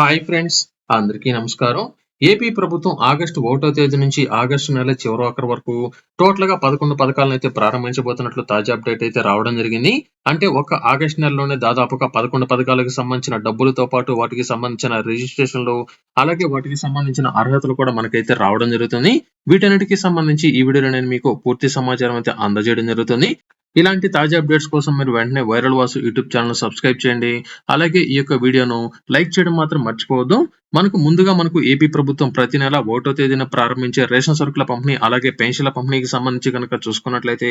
Hi friends అందరికీ నమస్కారం. AP ప్రభుత్వం ఆగస్టు ఒకటో తేదీ నుంచి ఆగస్టు నెల చివరి ఒకరి వరకు టోటల్గా పదకొండు పథకాలను అయితే ప్రారంభించబోతున్నట్లు తాజా అప్డేట్ అయితే రావడం జరిగింది. అంటే ఒక ఆగస్టు నెలలోనే దాదాపుగా పదకొండు పథకాలకు సంబంధించిన డబ్బులతో పాటు వాటికి సంబంధించిన రిజిస్ట్రేషన్లు అలాగే వాటికి సంబంధించిన అర్హతలు కూడా మనకైతే రావడం జరుగుతుంది. వీటన్నిటికీ సంబంధించి ఈ వీడియోలో నేను మీకు పూర్తి సమాచారం అయితే అందజేయడం జరుగుతుంది. ఇలాంటి తాజా అప్డేట్స్ కోసం మీరు వెంటనే viral Vasu YouTube channel subscribe చేయండి. అలాగే ఈ యొక్క వీడియోను లైక్ చేయడం మాత్రం మర్చిపోవద్దు. మనకు ముందుగా మనకు ఏపీ ప్రభుత్వం ప్రతి నెల ఒకటో తేదీన ప్రారంభించే రేషన్ సరుకుల పంపిణీ అలాగే పెన్షన్ల పంపిణీకి సంబంధించి కనుక చూసుకున్నట్లయితే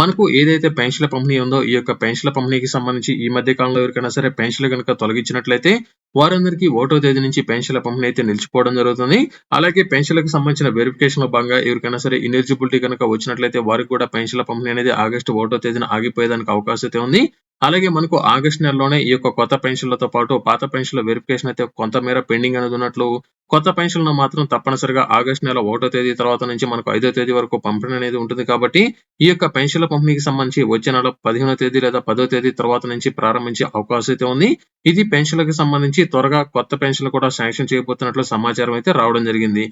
మనకు ఏదైతే పెన్షన్ల పంపిణీ ఉందో ఈ యొక్క పెన్షన్ల పంపిణీకి సంబంధించి ఈ మధ్య కాలంలో ఎవరికైనా సరే పెన్షన్లు కనుక తొలగించినట్లయితే వారందరికీ ఒకటో తేదీ నుంచి పెన్షన్ల పంపిణీ అయితే నిలిచిపోవడం జరుగుతుంది. అలాగే పెన్షన్లకు సంబంధించిన వెరిఫికేషన్లో భాగంగా ఎవరికైనా సరే ఇనెలిజిబిలిటీ కనుక వచ్చినట్లయితే వారికి కూడా పెన్షన్ల పంపిణీ అనేది ఆగస్టు ఒకటో తేదీన ఆగిపోయేదానికి అవకాశం అయితే ఉంది. అలాగే మనకు ఆగస్ట్ నెలలోనే ఈ యొక్క కొత్త పెన్షన్లతో పాటు పాత పెన్షన్ల వెరిఫికేషన్ అయితే కొంతమేర పెండింగ్ అనేది ఉన్నట్లు కొత్త పెన్షన్లు మాత్రం తప్పనిసరిగా ఆగస్ట్ నెల ఒకటో తేదీ తర్వాత నుంచి మనకు ఐదో తేదీ వరకు పంపిణీ అనేది ఉంటుంది కాబట్టి ఈ యొక్క పెన్షన్ల పంపిణీకి సంబంధించి వచ్చే నెల పదిహేనో తేదీ లేదా పదో తేదీ తర్వాత నుంచి ప్రారంభించే అవకాశం అయితే ఉంది. ఇది పెన్షన్లకు సంబంధించి త్వరగా కొత్త పెన్షన్లు కూడా శాంక్షన్ చేయబోతున్నట్లు సమాచారం అయితే రావడం జరిగింది.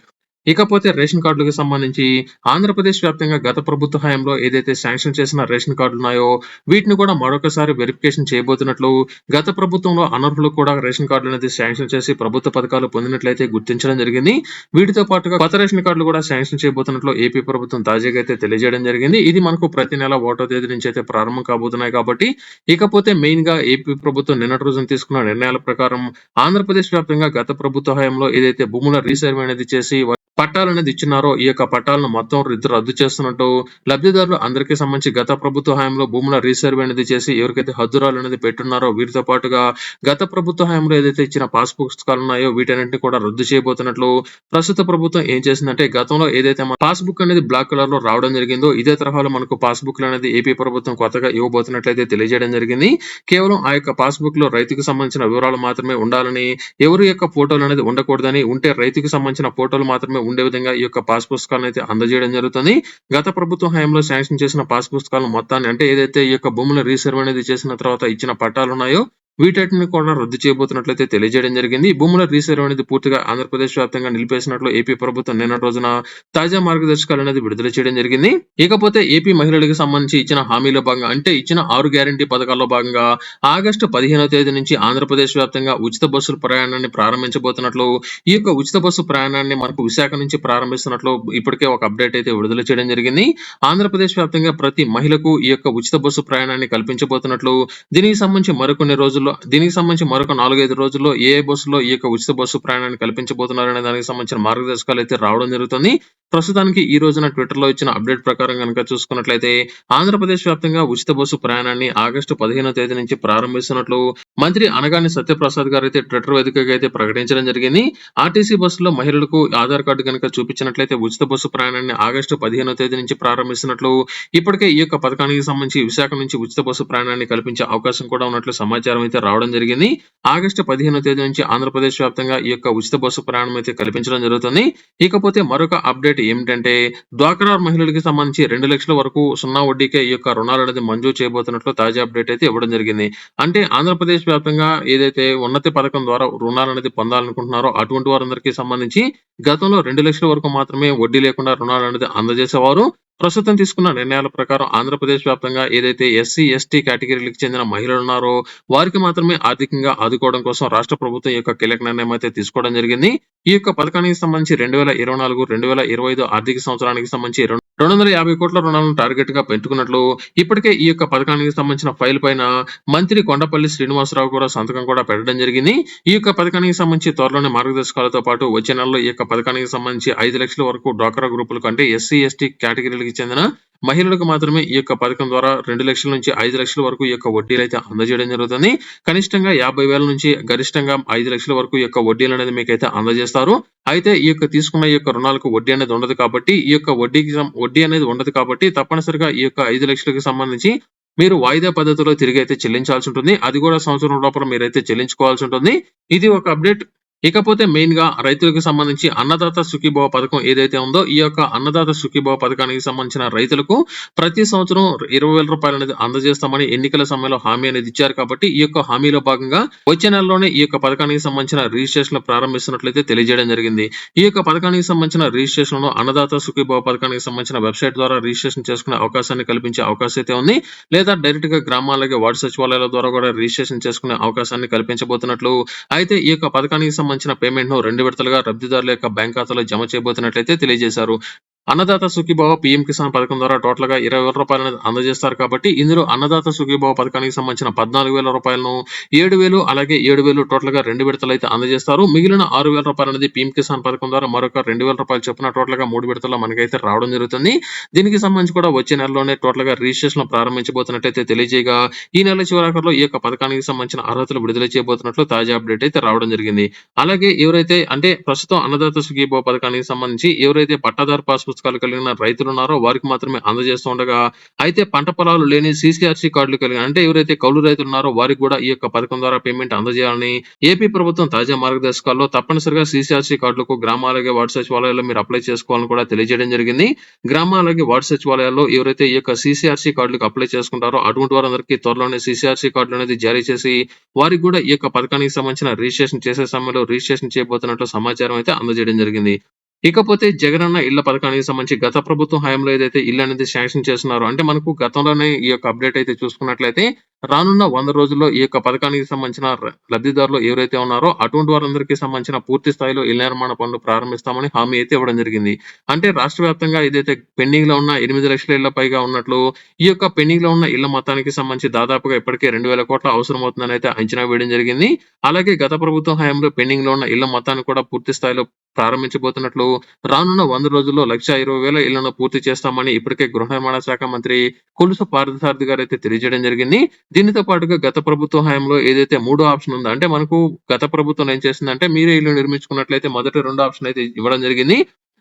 ఇకపోతే రేషన్ కార్డులకు సంబంధించి ఆంధ్రప్రదేశ్ వ్యాప్తంగా గత ప్రభుత్వ హయాంలో ఏదైతే శాంక్షన్ చేసిన రేషన్ కార్డులు ఉన్నాయో వీటిని కూడా మరొకసారి వెరిఫికేషన్ చేయబోతున్నట్లు గత ప్రభుత్వంలో అనర్హులు కూడా రేషన్ కార్డులు అనేది శాంక్షన్ చేసి ప్రభుత్వ పథకాలు పొందినట్లయితే గుర్తించడం జరిగింది. వీటితో పాటుగా కొత్త రేషన్ కార్డులు కూడా శాంక్షన్ చేయబోతున్నట్లు ఏపీ ప్రభుత్వం తాజాగా అయితే తెలియజేయడం జరిగింది. ఇది మనకు ప్రతి నెల ఓటో తేదీ నుంచి అయితే ప్రారంభం కాబోతున్నాయి కాబట్టి ఇకపోతే మెయిన్గా ఏపీ ప్రభుత్వం నిన్నటి రోజున తీసుకున్న నిర్ణయాల ప్రకారం ఆంధ్రప్రదేశ్ వ్యాప్తంగా గత ప్రభుత్వ హయాంలో ఏదైతే భూముల రీసర్వే అనేది చేసి పట్టాలు అనేది ఇచ్చినారో ఈ యొక్క పట్టాలను మొత్తం రద్దు రద్దు చేస్తున్నట్టు లబ్ధిదారులు అందరికీ సంబంధించి గత ప్రభుత్వ హయాంలో భూముల రీసర్వే అనేది చేసి ఎవరికైతే హద్దురాలు అనేది పెట్టున్నారో వీరితో పాటుగా గత ప్రభుత్వ హయాంలో ఏదైతే ఇచ్చిన పాస్ పుస్తకాలు ఉన్నాయో వీటన్నింటినీ కూడా రద్దు చేయబోతున్నట్లు ప్రస్తుత ప్రభుత్వం ఏం చేసిందంటే గతంలో ఏదైతే మన పాస్ బుక్ అనేది బ్లాక్ కలర్లో రావడం జరిగిందో ఇదే తరహాలో మనకు పాస్ బుక్ అనేది ఏపీ ప్రభుత్వం కొత్తగా ఇవ్వబోతున్నట్లయితే తెలియజేయడం జరిగింది. కేవలం ఆ యొక్క పాస్ బుక్లో రైతుకు సంబంధించిన వివరాలు మాత్రమే ఉండాలని ఎవరి యొక్క ఫోటోలు అనేది ఉండకూడదని ఉంటే రైతుకు సంబంధించిన ఫోటోలు మాత్రమే ఉండే విధంగా ఈ యొక్క పాస్ పుస్తకాలను అయితే అందజేయడం జరుగుతుంది. గత ప్రభుత్వం హయాంలో శాంక్షన్ చేసిన పాస్ పుస్తకాలను మొత్తాన్ని అంటే ఏదైతే ఈ యొక్క భూముల రీసర్వ్ అనేది చేసిన తర్వాత ఇచ్చిన పట్టాలు ఉన్నాయో వీటన్నిటిని కూడా రద్దు చేయబోతున్నట్లయితే తెలియజేయడం జరిగింది. భూముల రీసర్వ్ అనేది పూర్తిగా ఆంధ్రప్రదేశ్ వ్యాప్తంగా నిలిపేసినట్లు ఏపీ ప్రభుత్వం నిన్న రోజున తాజా మార్గదర్శకాలు అనేది విడుదల చేయడం జరిగింది. ఇకపోతే ఏపీ మహిళలకు సంబంధించి ఇచ్చిన హామీలో భాగంగా అంటే ఇచ్చిన ఆరు గ్యారంటీ పథకాల్లో భాగంగా ఆగస్టు పదిహేనో తేదీ నుంచి ఆంధ్రప్రదేశ్ వ్యాప్తంగా ఉచిత బస్సుల ప్రయాణాన్ని ప్రారంభించబోతున్నట్లు ఈ యొక్క ఉచిత బస్సు ప్రయాణాన్ని మనకు విశాఖ నుంచి ప్రారంభిస్తున్నట్లు ఇప్పటికే ఒక అప్డేట్ అయితే విడుదల చేయడం జరిగింది. ఆంధ్రప్రదేశ్ వ్యాప్తంగా ప్రతి మహిళకు ఈ యొక్క ఉచిత బస్సు ప్రయాణాన్ని కల్పించబోతున్నట్లు దీనికి సంబంధించి మరికొన్ని రోజులు రోజుల్లో దీనికి సంబంధించి మరొక నాలుగైదు రోజుల్లో ఏ బస్సులో ఈ యొక్క ఉచిత బస్సు ప్రయాణాన్ని కల్పించబోతున్నారనే దానికి సంబంధించిన మార్గదర్శకాలు అయితే రావడం జరుగుతుంది. ప్రస్తుతానికి ఈ రోజున ట్విట్టర్లో ఇచ్చిన అప్డేట్ ప్రకారం కనుక చూసుకున్నట్లయితే ఆంధ్రప్రదేశ్ వ్యాప్తంగా ఉచిత బస్సు ప్రయాణాన్ని ఆగస్టు పదిహేనో తేదీ నుంచి ప్రారంభిస్తున్నట్లు మంత్రి అనగాని సత్యప్రసాద్ గారు అయితే ట్విట్టర్ వేదికగా అయితే ప్రకటించడం జరిగింది. ఆర్టీసీ బస్సులో మహిళలకు ఆధార్ కార్డు కనుక చూపించినట్లయితే ఉచిత బస్సు ప్రయాణాన్ని ఆగస్టు పదిహేనో తేదీ నుంచి ప్రారంభిస్తున్నట్లు ఇప్పటికే ఈ యొక్క పథకానికి సంబంధించి విశాఖ నుంచి ఉచిత బస్సు ప్రయాణాన్ని కల్పించే అవకాశం కూడా ఉన్నట్లు సమాచారం అయితే రావడం జరిగింది. ఆగస్టు పదిహేనో తేదీ నుంచి ఆంధ్రప్రదేశ్ వ్యాప్తంగా ఈ యొక్క ఉచిత బస్సు ప్రయాణం అయితే కల్పించడం జరుగుతుంది. ఇకపోతే మరొక అప్డేట్ ఏమిటంటే డ్వాక్రా మహిళలకు సంబంధించి రెండు లక్షల వరకు సున్నా వడ్డీకే ఈ యొక్క రుణాలు అనేది మంజూరు చేయబోతున్నట్లు తాజా అప్డేట్ అయితే ఇవ్వడం జరిగింది. అంటే ఆంధ్రప్రదేశ్ దేశవ్యాప్తంగా ఏదైతే ఉన్నతి పథకం ద్వారా రుణాలు అనేది పొందాలనుకుంటున్నారో అటువంటి వారందరికీ సంబంధించి గతంలో రెండు లక్షల వరకు మాత్రమే వడ్డీ లేకుండా రుణాలు అనేది అందజేసేవారు. ప్రస్తుతం తీసుకున్న నిర్ణయాల ప్రకారం ఆంధ్రప్రదేశ్ వ్యాప్తంగా ఏదైతే ఎస్సీ ఎస్టీ కేటగిరీలకు చెందిన మహిళలు ఉన్నారో వారికి మాత్రమే ఆర్థికంగా ఆదుకోవడం కోసం రాష్ట్ర ప్రభుత్వం యొక్క కీలక నిర్ణయం అయితే తీసుకోవడం జరిగింది. ఈ యొక్క పథకానికి సంబంధించి రెండు వేల ఇరవై నాలుగు రెండు వేల ఇరవై ఐదు ఆర్థిక సంవత్సరానికి సంబంధించి రెండు వందల యాభై కోట్ల రుణాలను టార్గెట్గా పెట్టుకున్నట్లు ఇప్పటికే ఈ యొక్క పథకానికి సంబంధించిన ఫైల్ పైన మంత్రి కొండపల్లి శ్రీనివాసరావు కూడా సంతకం కూడా పెట్టడం జరిగింది. ఈ యొక్క పథకానికి సంబంధించి త్వరలోనే మార్గదర్శకాలతో పాటు వచ్చే నెలలో ఈ యొక్క పథకానికి సంబంధించి ఐదు లక్షల వరకు డ్వాక్రా గ్రూపులకు అంటే ఎస్సీ ఎస్టీ కేటగిరీలకు చెందిన మహిళలకు మాత్రమే ఈ యొక్క పథకం ద్వారా రెండు లక్షల నుంచి ఐదు లక్షల వరకు ఈ యొక్క వడ్డీలు అయితే అందజేయడం జరుగుతుంది. కనిష్టంగా యాభై వేల నుంచి గరిష్టంగా ఐదు లక్షల వరకు ఈ యొక్క వడ్డీలు అనేది మీకు అయితే అందజేస్తారు. అయితే ఈ యొక్క తీసుకున్న ఈ యొక్క రుణాలకు వడ్డీ అనేది ఉండదు కాబట్టి ఈ యొక్క వడ్డీకి వడ్డీ అనేది ఉండదు కాబట్టి తప్పనిసరిగా ఈ యొక్క ఐదు లక్షలకు సంబంధించి మీరు వాయిదా పద్ధతిలో తిరిగి అయితే చెల్లించాల్సి ఉంటుంది. అది కూడా సంవత్సరం లోపల మీరైతే చెల్లించుకోవాల్సి ఉంటుంది. ఇది ఒక అప్డేట్. ఇకపోతే మెయిన్గా రైతులకు సంబంధించి అన్నదాత సుఖీభవ పథకం ఏదైతే ఉందో ఈ యొక్క అన్నదాత సుఖీభవ పథకానికి సంబంధించిన రైతులకు ప్రతి సంవత్సరం ఇరవై వేల రూపాయలు అనేది అందజేస్తామని ఎన్నికల సమయంలో హామీ అనేది ఇచ్చారు కాబట్టి ఈ యొక్క హామీలో భాగంగా వచ్చే నెలలోనే ఈ యొక్క పథకానికి సంబంధించిన రిజిస్ట్రేషన్ ప్రారంభిస్తున్నట్లయితే తెలియజేయడం జరిగింది. ఈ యొక్క పథకానికి సంబంధించిన రిజిస్ట్రేషన్లో అన్నదాత సుఖీభవ పథకానికి సంబంధించిన వెబ్సైట్ ద్వారా రిజిస్ట్రేషన్ చేసుకునే అవకాశాన్ని కల్పించే అవకాశం అయితే ఉంది. లేదా డైరెక్ట్గా గ్రామాలకి వార్డు సచివాలయాల ద్వారా కూడా రిజిస్ట్రేషన్ చేసుకునే అవకాశాన్ని కల్పించబోతున్నట్లు అయితే ఈ యొక్క పథకానికి సంబంధించిన పేమెంట్ను రెండు విడతలుగా లబ్ధిదారుల యొక్క బ్యాంక్ ఖాతాలో జమ చేయబోతున్నట్లయితే తెలియజేశారు. అన్నదాత సుఖీభావ పీఎం కిసాన్ పథకం ద్వారా టోటల్గా ఇరవై వేల రూపాయలను అందజేస్తారు కాబట్టి ఇందులో అన్నదాత సుఖీభావ పథకానికి సంబంధించిన పద్నాలుగు వేల రూపాయలను ఏడు వేలు అలాగే ఏడు వేలు టోటల్గా రెండు విడతలు అయితే అందజేస్తారు. మిగిలిన ఆరు వేల రూపాయలు అనేది పీఎం కిసాన్ పథకం ద్వారా మరొక రెండు వేల రూపాయలు చొప్పున టోటల్గా మూడు విడతల్లో మనకైతే రావడం జరుగుతుంది. దీనికి సంబంధించి కూడా వచ్చే నెలలోనే టోటల్గా రిజిస్ట్రేషన్ ప్రారంభించబోతున్నట్లయితే తెలియజేయగా ఈ నెల చివరాకర్లో ఈ యొక్క పథకానికి సంబంధించిన అర్హతలు విడుదల చేయబోతున్నట్లు తాజా అప్డేట్ అయితే రావడం జరిగింది. అలాగే ఎవరైతే అంటే ప్రస్తుతం అన్నదాత సుఖీభావ పథకానికి సంబంధించి ఎవరైతే పట్టాదారు పాస్ సూచకాలు కలిగిన రైతులు ఉన్నారో వారికి మాత్రమే అందజేస్తూ ఉండగా అయితే పంట పొలాలు లేని సీసీఆర్సీ కార్డులు కలిగిన అంటే ఎవరైతే కౌలు రైతులు ఉన్నారో వారికి కూడా ఈ యొక్క పథకం ద్వారా పేమెంట్ అందజేయాలని ఏపీ ప్రభుత్వం తాజా మార్గదర్శకాల్లో తప్పనిసరిగా సీసీఆర్సీ కార్డులకు గ్రామాలకి వార్డు సచివాలయాల్లో మీరు అప్లై చేసుకోవాలని కూడా తెలియజేయడం జరిగింది. గ్రామాలకి వార్డు సచివాలయాల్లో ఎవరైతే ఈ యొక్క సీసీఆర్సీ కార్డులకు అప్లై చేసుకుంటారో అటువంటి వారందరికీ త్వరలోనే సీసీఆర్సీ కార్డులు అనేది జారీ చేసి వారికి కూడా ఈ యొక్క పథకానికి సంబంధించిన రిజిస్ట్రేషన్ చేసే సమయంలో రిజిస్ట్రేషన్ చేయబోతున్నట్లు సమాచారం అయితే అందజేయడం జరిగింది. ఇకపోతే జగనన్న ఇళ్ళ పథకానికి సంబంధించి గత ప్రభుత్వం హయాంలో ఏదైతే ఇల్లు అనేది శాంక్షన్ చేస్తున్నారో అంటే మనకు గతంలోనే ఈ యొక్క అప్డేట్ అయితే చూసుకున్నట్లయితే రానున్న వంద రోజుల్లో ఈ యొక్క పథకానికి సంబంధించిన లబ్ధిదారులు ఎవరైతే ఉన్నారో అటువంటి వారందరికీ సంబంధించిన పూర్తి స్థాయిలో ఇళ్ళ నిర్మాణ పనులు ప్రారంభిస్తామని హామీ అయితే ఇవ్వడం జరిగింది. అంటే రాష్ట్ర వ్యాప్తంగా ఏదైతే పెండింగ్లో ఉన్న ఎనిమిది లక్షల ఇళ్ళ పైగా ఉన్నట్లు ఈ యొక్క పెండింగ్లో ఉన్న ఇళ్ళ మొత్తానికి సంబంధించి దాదాపుగా ఇప్పటికే రెండు వేల కోట్ల అవసరం అవుతుందని అయితే అంచనా వేయడం జరిగింది. అలాగే గత ప్రభుత్వం హయాంలో పెండింగ్లో ఉన్న ఇళ్ళ మొత్తాన్ని కూడా పూర్తి స్థాయిలో ప్రారంభించబోతున్నట్లు రానున్న వంద రోజుల్లో లక్ష ఇరవై వేల ఇళ్ళను పూర్తి చేస్తామని ఇప్పటికే గృహ నిర్మాణ శాఖ మంత్రి కొలుసు పార్థసారథి గారు అయితే తెలియజేయడం జరిగింది. దీనితో పాటుగా గత ప్రభుత్వ హయాంలో ఏదైతే మూడో ఆప్షన్ ఉందో అంటే మనకు గత ప్రభుత్వం ఏం చేసిందంటే మీరే ఇల్లు నిర్మించుకున్నట్లయితే మొదటి రెండు ఆప్షన్ అయితే ఇవ్వడం జరిగింది.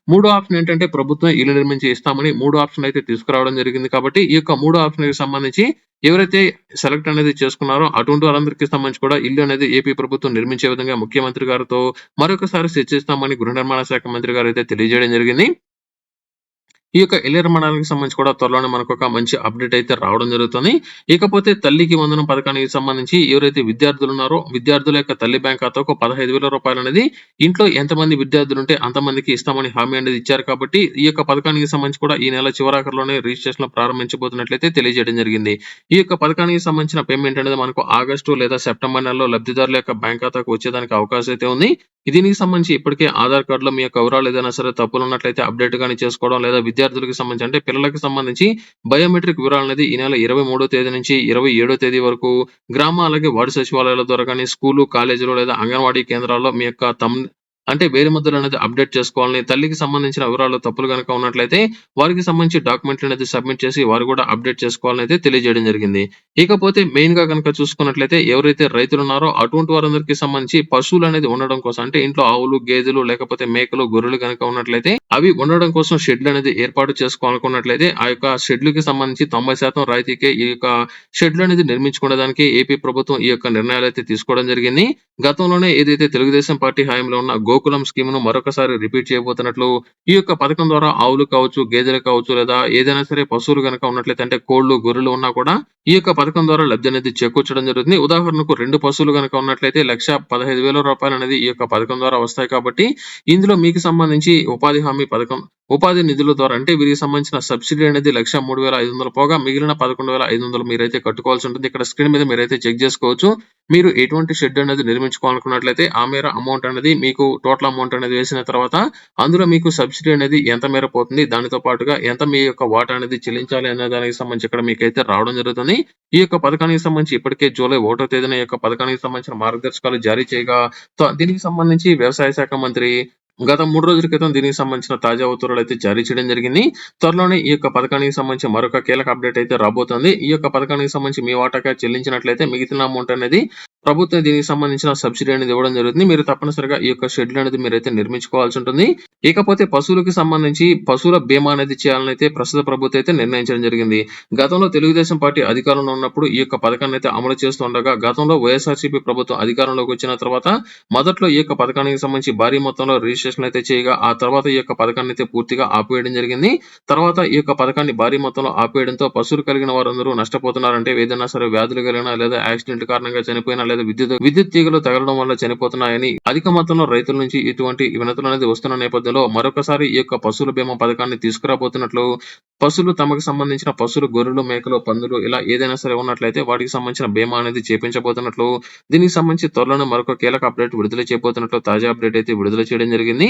మూడో ఆప్షన్ ఏంటంటే ప్రభుత్వం ఇల్లు నిర్మించి ఇస్తామని మూడో ఆప్షన్ అయితే తీసుకురావడం జరిగింది కాబట్టి ఈ యొక్క మూడో ఆప్షన్కి సంబంధించి ఎవరైతే సెలెక్ట్ అనేది చేసుకున్నారో అటువంటి వారందరికీ సంబంధించి కూడా ఇల్లు అనేది ఏపీ ప్రభుత్వం నిర్మించే విధంగా ముఖ్యమంత్రి గారితో మరొకసారి చర్చిస్తామని గృహ నిర్మాణ శాఖ మంత్రి గారు అయితే తెలియజేయడం జరిగింది. ఈ యొక్క ఇళ్ళ మండలానికి సంబంధించి కూడా త్వరలోనే మనకు ఒక మంచి అప్డేట్ అయితే రావడం జరుగుతుంది. ఇకపోతే తల్లికి వందనం పథకానికి సంబంధించి ఎవరైతే విద్యార్థులు ఉన్నారో విద్యార్థుల యొక్క తల్లి బ్యాంక్ ఖాతాకు పదహైదు వేల రూపాయలు అనేది ఇంట్లో ఎంతమంది విద్యార్థులు ఉంటే అంతమందికి ఇస్తామని హామీ అనేది ఇచ్చారు కాబట్టి ఈ యొక్క పథకానికి సంబంధించి కూడా ఈ నెల చివరాఖరులోనే రిజిస్ట్రేషన్ ప్రారంభించబోతున్నట్లయితే తెలియజేయడం జరిగింది. ఈ యొక్క పథకానికి సంబంధించిన పేమెంట్ అనేది మనకు ఆగస్టు లేదా సెప్టెంబర్ నెలలో లబ్ధిదారుల యొక్క బ్యాంక్ ఖాతాకు వచ్చేదానికి అవకాశం అయితే ఉంది. దీనికి సంబంధించి ఇప్పటికే ఆధార్ కార్డులో మీ యొక్క వివరాలు ఏదైనా సరే తప్పులు ఉన్నట్లయితే అప్డేట్ కానీ చేసుకోవడం లేదా విద్యార్థులకు సంబంధించి అంటే పిల్లలకు సంబంధించి బయోమెట్రిక్ వివరాలు అనేది ఈ నెల ఇరవై మూడో తేదీ నుంచి ఇరవై ఏడో తేదీ వరకు గ్రామ అలాగే వార్డు సచివాలయాల ద్వారా కానీ స్కూలు కాలేజీలు లేదా అంగన్వాడీ కేంద్రాల్లో మీ యొక్క తమ్ అంటే వేరే ముద్రలు అనేది అప్డేట్ చేసుకోవాలని తల్లికి సంబంధించిన వివరాలు తప్పులు కనుక ఉన్నట్లయితే వారికి సంబంధించి డాక్యుమెంట్లు అనేది సబ్మిట్ చేసి వారు కూడా అప్డేట్ చేసుకోవాలని అయితే తెలియజేయడం జరిగింది. ఇకపోతే మెయిన్గా కనుక చూసుకున్నట్లయితే ఎవరైతే రైతులు ఉన్నారో అటువంటి వారందరికీ సంబంధించి పశువులు అనేది ఉండడం కోసం అంటే ఇంట్లో ఆవులు గేదెలు లేకపోతే మేకలు గొర్రెలు కనుక ఉన్నట్లయితే అవి ఉండడం కోసం షెడ్లు అనేది ఏర్పాటు చేసుకోవాలనుకున్నట్లయితే ఆ యొక్క షెడ్లుకి సంబంధించి తొంభై శాతం రాయితీకే ఈ యొక్క షెడ్లు అనేది నిర్మించుకోవడానికి ఏపీ ప్రభుత్వం ఈ యొక్క నిర్ణయాలు అయితే తీసుకోవడం జరిగింది. గతంలోనే ఏదైతే తెలుగుదేశం పార్టీ హయాంలో ఉన్న గో గోకులం స్కీమ్ను మరొకసారి రిపీట్ చేయబోతున్నట్లు ఈ యొక్క పథకం ద్వారా ఆవులు కావచ్చు గేదెలు కావచ్చు లేదా ఏదైనా సరే పశువులు కనుక ఉన్నట్లయితే అంటే కోళ్ళు గొర్రెలు ఉన్నా కూడా ఈ యొక్క పథకం ద్వారా లబ్ధి అనేది చేకూర్చడం జరుగుతుంది. ఉదాహరణకు రెండు పశువులు కనుక ఉన్నట్లయితే లక్ష పదహైదు వేల రూపాయలు అనేది ఈ యొక్క పథకం ద్వారా వస్తాయి కాబట్టి ఇందులో మీకు సంబంధించి ఉపాధి హామీ పథకం ఉపాధి నిధుల ద్వారా అంటే వీరికి సంబంధించిన సబ్సిడీ అనేది లక్ష మూడు వేల ఐదు వందలు పోగా మిగిలిన పదకొండు వేల ఐదు వందలు మీరైతే కట్టుకోవాల్సి ఉంటుంది. ఇక్కడ స్క్రీన్ మీద మీరైతే చెక్ చేసుకోవచ్చు. మీరు ఎటువంటి షెడ్ అనేది నిర్మించుకోవాలనుకున్నట్లయితే ఆ మేర అమౌంట్ అనేది మీకు టోటల్ అమౌంట్ అనేది వేసిన తర్వాత అందులో మీకు సబ్సిడీ అనేది ఎంత మేర పోతుంది దానితో పాటుగా ఎంత మీ యొక్క వాటా అనేది చెల్లించాలి అనే దానికి సంబంధించి ఇక్కడ మీకైతే రావడం జరుగుతుంది. ఈ యొక్క పథకానికి సంబంధించి ఇప్పటికే జూలై ఒకటో తేదీన యొక్క పథకానికి సంబంధించిన మార్గదర్శకాలు జారీ చేయగా దీనికి సంబంధించి వ్యవసాయ శాఖ మంత్రి గత మూడు రోజుల క్రితం దీనికి సంబంధించిన తాజా ఉత్తర్వులు అయితే జారీ చేయడం జరిగింది. త్వరలోనే ఈ యొక్క పథకానికి సంబంధించి మరొక కీలక అప్డేట్ అయితే రాబోతోంది. ఈ యొక్క పథకానికి సంబంధించి మీ వాటాగా చెల్లించినట్లయితే మిగిలిన అమౌంట్ అనేది ప్రభుత్వం దీనికి సంబంధించిన సబ్సిడీ అనేది ఇవ్వడం జరుగుతుంది. మీరు తప్పనిసరిగా ఈ యొక్క షెడ్యూల్ అనేది మీరైతే నిర్మించుకోవాల్సి ఉంటుంది. ఇకపోతే పశువులకు సంబంధించి పశువుల బీమా అనేది చేయాలని అయితే ప్రస్తుత ప్రభుత్వం అయితే నిర్ణయించడం జరిగింది. గతంలో తెలుగుదేశం పార్టీ అధికారంలో ఉన్నప్పుడు ఈ యొక్క పథకాన్ని అయితే అమలు చేస్తుండగా గతంలో వైఎస్ఆర్సీపీ ప్రభుత్వం అధికారంలోకి వచ్చిన తర్వాత మొదట్లో ఈ యొక్క పథకానికి సంబంధించి భారీ మొత్తంలో రిజిస్ట్రేషన్ అయితే చేయగా ఆ తర్వాత ఈ యొక్క పథకాన్ని అయితే పూర్తిగా ఆపివేయడం జరిగింది. తర్వాత ఈ యొక్క పథకాన్ని భారీ మొత్తంలో ఆపేయడంతో పశువులు కలిగిన వారందరూ నష్టపోతున్నారంటే ఏదైనా సరే వ్యాధులు కలిగినా లేదా యాక్సిడెంట్ కారణంగా చనిపోయినా లేదా విద్యుత్ విద్యుత్ తీగలు తగలడం వల్ల చనిపోతున్నాయని అధిక మొత్తంలో రైతుల నుంచి ఇటువంటి వినతులు అనేది వస్తున్న నేపథ్యంలో మరొకసారి ఈ యొక్క పశువుల బీమా పథకాన్ని తీసుకురాబోతున్నట్లు పశువులు తమకు సంబంధించిన పశువులు గొర్రెలు మేకలు పందులు ఇలా ఏదైనా సరే ఉన్నట్లయితే వాటికి సంబంధించిన బీమా అనేది చేపించబోతున్నట్లు దీనికి సంబంధించి త్వరలోనే మరొక కీలక అప్డేట్ విడుదల చేయబోతున్నట్లు తాజా అప్డేట్ అయితే విడుదల చేయడం జరిగింది.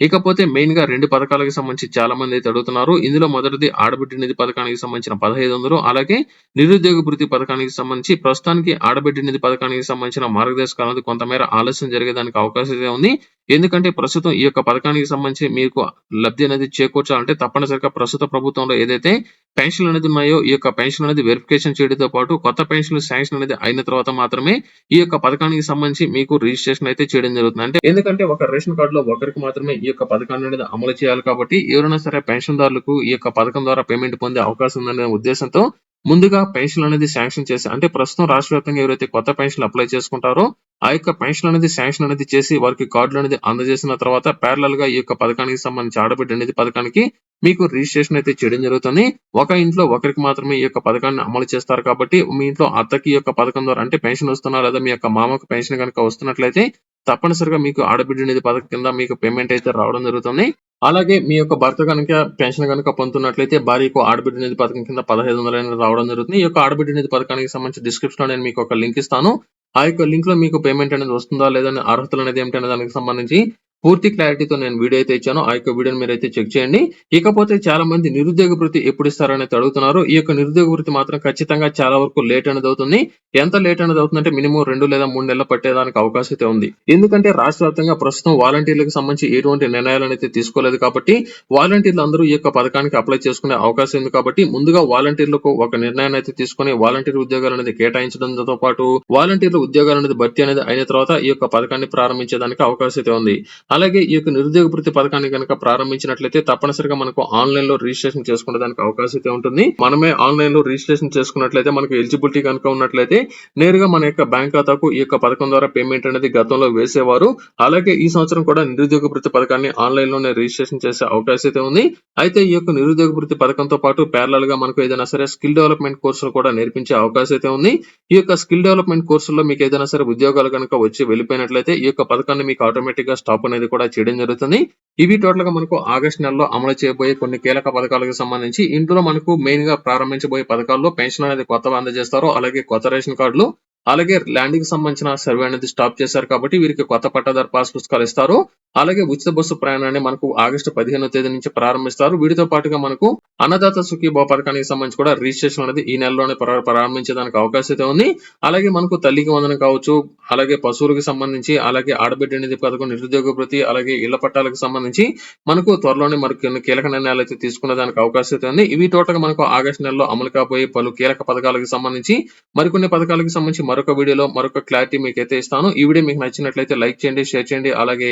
ఇకపోతే మెయిన్గా రెండు పథకాలకు సంబంధించి చాలా మంది అయితే అడుగుతున్నారు. ఇందులో మొదటిది ఆడబిడ్డ నిధి పథకానికి సంబంధించిన పదహైదు వందలు అలాగే నిరుద్యోగ వృత్తి పథకానికి సంబంధించి ప్రస్తుతానికి ఆడబిడ్డ నిధి పథకానికి సంబంధించిన మార్గదర్శకాలు అనేది కొంతమేర ఆలస్యం జరిగేదానికి అవకాశం అయితే ఉంది. ఎందుకంటే ప్రస్తుతం ఈ యొక్క పథకానికి సంబంధించి మీకు లబ్ధి అనేది చేకూర్చాలంటే తప్పనిసరిగా ప్రస్తుత ప్రభుత్వంలో ఏదైతే పెన్షన్ అనేది ఉన్నాయో ఈ యొక్క పెన్షన్ అనేది వెరిఫికేషన్ చేయడంతో పాటు కొత్త పెన్షన్ శాంక్షన్ అనేది అయిన తర్వాత మాత్రమే ఈ యొక్క పథకానికి సంబంధించి మీకు రిజిస్ట్రేషన్ అయితే చేయడం జరుగుతుంది. అంటే ఎందుకంటే ఒక రేషన్ కార్డు లో ఒకరికి మాత్రమే ఈ యొక్క పథకాన్ని అనేది అమలు చేయాలి కాబట్టి ఎవరైనా సరే పెన్షన్ దారులకు ఈ యొక్క పథకం ద్వారా పేమెంట్ పొందే అవకాశం ఉందనే ఉద్దేశంతో ముందుగా పెన్షన్ అనేది శాంక్షన్ చేసి అంటే ప్రస్తుతం రాష్ట్ర వ్యాప్తంగా ఎవరైతే కొత్త పెన్షన్ అప్లై చేసుకుంటారో ఆ యొక్క పెన్షన్ అనేది శాంక్షన్ అనేది చేసి వారికి కార్డులు అనేది అందజేసిన తర్వాత ప్యారలల్గా ఈ యొక్క పథకానికి సంబంధించి ఆడబిడ్డ అనేది పథకానికి మీకు రిజిస్ట్రేషన్ అయితే చేయడం జరుగుతుంది. ఒక ఇంట్లో ఒకరికి మాత్రమే ఈ యొక్క పథకాన్ని అమలు చేస్తారు కాబట్టి మీ ఇంట్లో అత్తకి ఈ యొక్క పథకం ద్వారా అంటే పెన్షన్ వస్తున్నా లేదా మీ యొక్క మామకు పెన్షన్ కనుక వస్తున్నట్లయితే తప్పనిసరిగా మీకు ఆడబిడ్డ అనేది పథకం కింద మీకు పేమెంట్ అయితే రావడం జరుగుతుంది. అలాగే మీ యొక్క భర్త కనుక పెన్షన్ కనుక పొందుతున్నట్లయితే భార్యకు ఆడబిడ్డ నిధి పథకం కింద పదహైదు వందలు అనేది రావడం జరుగుతుంది. ఈ యొక్క ఆడబిడ్డ నిధి పథకానికి సంబంధించి డిస్క్రిప్షన్లో నేను మీకు ఒక లింక్ ఇస్తాను. ఆ యొక్క లింక్లో మీకు పేమెంట్ అనేది వస్తుందా లేదా అర్హతలు అనేది ఏమిటి అనే దానికి సంబంధించి పూర్తి క్లారిటీతో నేను వీడియో అయితే ఇచ్చాను. ఆ యొక్క వీడియోని మీరు అయితే చెక్ చేయండి. ఇకపోతే చాలా మంది నిరుద్యోగ వృత్తి ఎప్పుడు ఇస్తారనేది అడుగుతున్నారు. ఈ యొక్క నిరుద్యోగ వృత్తి మాత్రం ఖచ్చితంగా చాలా వరకు లేట్ అనేది అవుతుంది. ఎంత లేట్ అనేది అవుతుందంటే మినిమం రెండు లేదా మూడు నెలలు పట్టేదానికి అవకాశం అయితే ఉంది. ఎందుకంటే రాష్ట్ర వ్యాప్తంగా ప్రస్తుతం వాలంటీర్లకు సంబంధించి ఎటువంటి నిర్ణయాలను అయితే తీసుకోలేదు కాబట్టి వాలంటీర్లు అందరూ ఈ యొక్క పథకానికి అప్లై చేసుకునే అవకాశం ఉంది కాబట్టి ముందుగా వాలంటీర్లకు ఒక నిర్ణయాన్ని అయితే తీసుకుని వాలంటీర్ ఉద్యోగాలు అనేది కేటాయించడంతో పాటు వాలంటీర్ల ఉద్యోగాలు అనేది భర్తీ అనేది అయిన తర్వాత ఈ యొక్క పథకాన్ని ప్రారంభించేదానికి అవకాశం అయితే ఉంది. అలాగే ఈ యొక్క నిరుద్యోగ వృత్తి పథకాన్ని కనుక ప్రారంభించినట్లయితే తప్పనిసరిగా మనకు ఆన్లైన్లో రిజిస్ట్రేషన్ చేసుకునే దానికి అవకాశం అయితే ఉంటుంది. మనమే ఆన్లైన్లో రిజిస్ట్రేషన్ చేసుకున్నట్లయితే మనకు ఎలిజిబిలిటీ కనుక ఉన్నట్లయితే నేరుగా మన యొక్క బ్యాంక్ ఖాతాకు ఈ యొక్క పథకం ద్వారా పేమెంట్ అనేది గతంలో వేసేవారు. అలాగే ఈ సంవత్సరం కూడా నిరుద్యోగ వృత్తి పథకాన్ని ఆన్లైన్లోనే రిజిస్ట్రేషన్ చేసే అవకాశం అయితే ఉంది. అయితే ఈ యొక్క నిరుద్యోగ వృత్తి పథకంతో పాటు ప్యారల్గా మనకు ఏదైనా సరే స్కిల్ డెవలప్మెంట్ కోర్సులు కూడా నేర్పించే అవకాశం అయితే ఉంది. ఈ యొక్క స్కిల్ డెవలప్మెంట్ కోర్సుల్లో మీకు ఏదైనా సరే ఉద్యోగాలు కనుక వచ్చి వెళ్ళిపోయినట్లయితే ఈ యొక్క పథకాన్ని మీకు ఆటోమేటిక్గా స్టాప్ అనేది కూడా చేయడం జరుగుతుంది. ఇవి టోటల్గా మనకు ఆగస్ట్ నెలలో అమలు చేయబోయే కొన్ని కీలక పథకాలకు సంబంధించి ఇందులో మనకు మెయిన్గా ప్రారంభించబోయే పథకాల్లో పెన్షన్ అనేది కొత్తగా అందజేస్తారు. అలాగే కొత్త రేషన్ కార్డులు అలాగే ల్యాండ్కి సంబంధించిన సర్వే అనేది స్టాప్ చేశారు కాబట్టి వీరికి కొత్త పట్టాదారు పాస్ పుస్తకాలు ఇస్తారు. అలాగే ఉచిత బస్సు ప్రయాణాన్ని మనకు ఆగస్టు పదిహేనో తేదీ నుంచి ప్రారంభిస్తారు. వీటితో పాటుగా మనకు అన్నదాత సుఖీభావ పథకానికి సంబంధించి కూడా రిజిస్ట్రేషన్ అనేది ఈ నెలలోనే ప్రారంభించడానికి అవకాశం అయితే ఉంది. అలాగే మనకు తల్లికి వందనం కావచ్చు అలాగే పశువులకు సంబంధించి అలాగే ఆడబిడ్డ నిధి పథకం నిరుద్యోగ ప్రతి అలాగే ఇళ్ళ పట్టాలకు సంబంధించి మనకు త్వరలోనే మనకు కొన్ని కీలక నిర్ణయాలు అయితే తీసుకునే దానికి అవకాశం అయితే ఉంది. ఇవి టోటల్ మనకు ఆగస్టు నెలలో అమలు కాబోయే పలు కీలక పథకాలకు సంబంధించి మరికొన్ని పథకాలకు సంబంధించి మరొక వీడియోలో మరొక క్లారిటీ మీకు అయితే ఇస్తాను. ఈ వీడియో మీకు నచ్చినట్లయితే లైక్ చేయండి షేర్ చేయండి అలాగే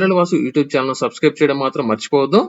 viral Vasu YouTube channel subscribe చేయడం మాత్రం మర్చిపోవద్దు.